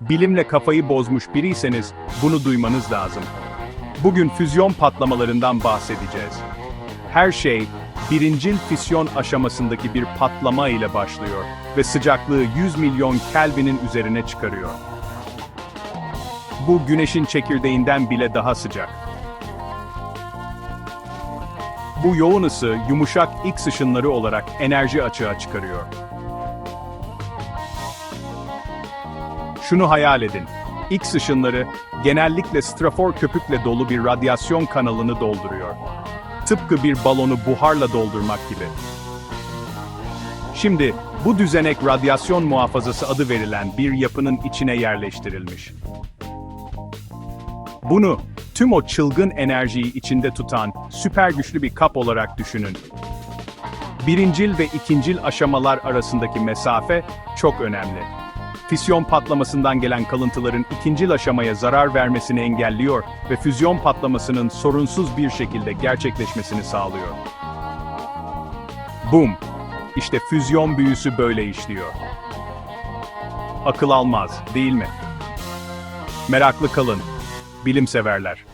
Bilimle kafayı bozmuş biriyseniz bunu duymanız lazım. Bugün füzyon patlamalarından bahsedeceğiz. Her şey, birincil fisyon aşamasındaki bir patlama ile başlıyor ve sıcaklığı 100 milyon Kelvin'in üzerine çıkarıyor. Bu güneşin çekirdeğinden bile daha sıcak. Bu yoğun ısı yumuşak X ışınları olarak enerji açığa çıkarıyor. Şunu hayal edin. X ışınları genellikle strafor köpükle dolu bir radyasyon kanalını dolduruyor. Tıpkı bir balonu buharla doldurmak gibi. Şimdi bu düzenek radyasyon muhafazası adı verilen bir yapının içine yerleştirilmiş. Bunu tüm o çılgın enerjiyi içinde tutan süper güçlü bir kap olarak düşünün. Birincil ve ikincil aşamalar arasındaki mesafe çok önemli. Fisyon patlamasından gelen kalıntıların ikincil aşamaya zarar vermesini engelliyor ve füzyon patlamasının sorunsuz bir şekilde gerçekleşmesini sağlıyor. Boom! İşte füzyon büyüsü böyle işliyor. Akıl almaz, değil mi? Meraklı kalın, bilim severler.